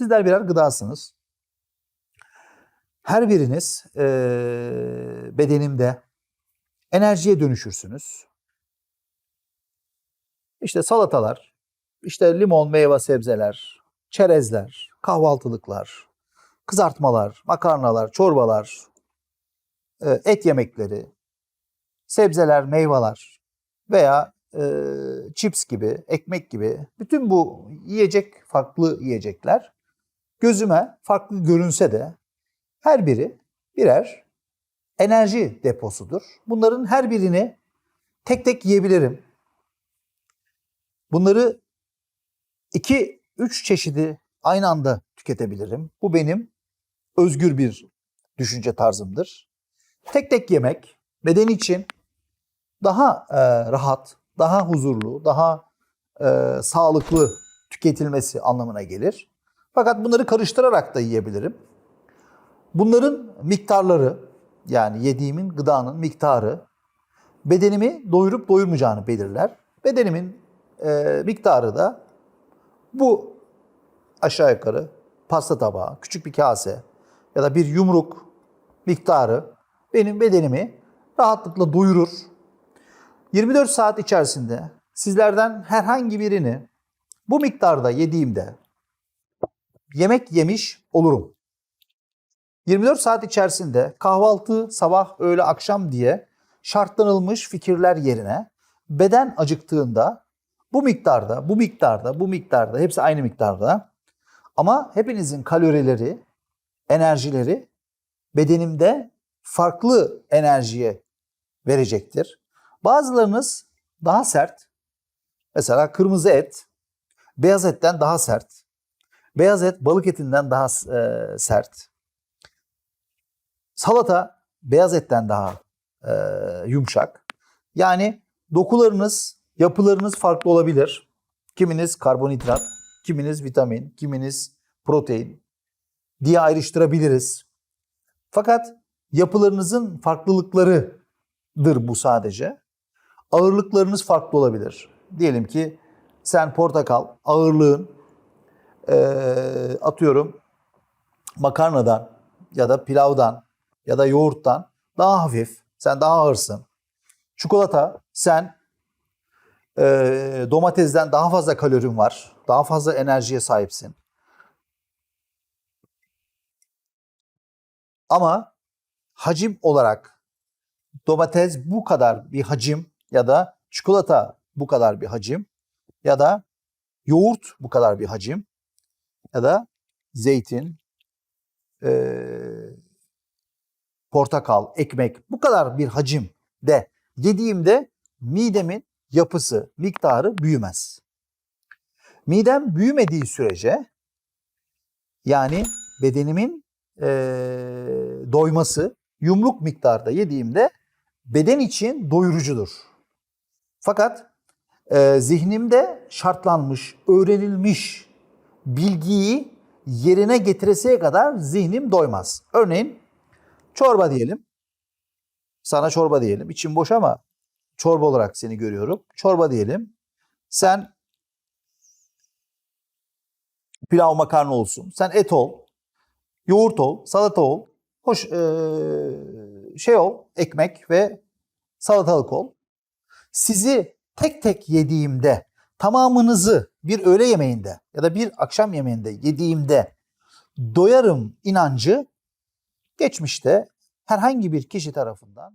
Sizler birer gıdasınız. Her biriniz eee, bedenimde enerjiye dönüşürsünüz. İşte salatalar, işte limon, meyve, sebzeler, çerezler, kahvaltılıklar, kızartmalar, makarnalar, çorbalar, e, et yemekleri, sebzeler, meyveler veya e, chips gibi, ekmek gibi bütün bu yiyecek, farklı yiyecekler gözüme farklı görünse de her biri birer enerji deposudur. Bunların her birini tek tek yiyebilirim. Bunları iki, üç çeşidi aynı anda tüketebilirim. Bu benim özgür bir düşünce tarzımdır. Tek tek yemek beden için daha e, rahat, daha huzurlu, daha e, sağlıklı tüketilmesi anlamına gelir. Fakat bunları karıştırarak da yiyebilirim. Bunların miktarları yani yediğimin gıdanın miktarı bedenimi doyurup doyurmayacağını belirler. Bedenimin e, miktarı da bu aşağı yukarı pasta tabağı, küçük bir kase ya da bir yumruk miktarı benim bedenimi rahatlıkla doyurur. 24 saat içerisinde sizlerden herhangi birini bu miktarda yediğimde yemek yemiş olurum. 24 saat içerisinde kahvaltı, sabah, öğle, akşam diye şartlanılmış fikirler yerine beden acıktığında bu miktarda, bu miktarda, bu miktarda, hepsi aynı miktarda ama hepinizin kalorileri, enerjileri bedenimde farklı enerjiye verecektir. Bazılarınız daha sert. Mesela kırmızı et beyaz etten daha sert. Beyaz et balık etinden daha e, sert. Salata beyaz etten daha e, yumuşak. Yani dokularınız, yapılarınız farklı olabilir. Kiminiz karbonhidrat, kiminiz vitamin, kiminiz protein diye ayrıştırabiliriz. Fakat yapılarınızın farklılıklarıdır bu sadece. Ağırlıklarınız farklı olabilir. Diyelim ki sen portakal ağırlığın eee, atıyorum makarnadan ya da pilavdan ya da yoğurttan daha hafif. Sen daha ağırsın. Çikolata sen eee, domatesden daha fazla kalorin var. Daha fazla enerjiye sahipsin. Ama hacim olarak domates bu kadar bir hacim ya da çikolata bu kadar bir hacim ya da yoğurt bu kadar bir hacim ya da zeytin, eee, portakal, ekmek bu kadar bir hacim de yediğimde midemin yapısı, miktarı büyümez. Midem büyümediği sürece yani bedenimin eee, doyması yumruk miktarda yediğimde beden için doyurucudur. Fakat eee, zihnimde şartlanmış, öğrenilmiş bilgiyi yerine getireseye kadar zihnim doymaz. Örneğin çorba diyelim. Sana çorba diyelim. İçim boş ama çorba olarak seni görüyorum. Çorba diyelim. Sen pilav makarna olsun. Sen et ol. Yoğurt ol. Salata ol. Hoş eee, şey ol. Ekmek ve salatalık ol. Sizi tek tek yediğimde tamamınızı bir öğle yemeğinde ya da bir akşam yemeğinde yediğimde doyarım inancı geçmişte herhangi bir kişi tarafından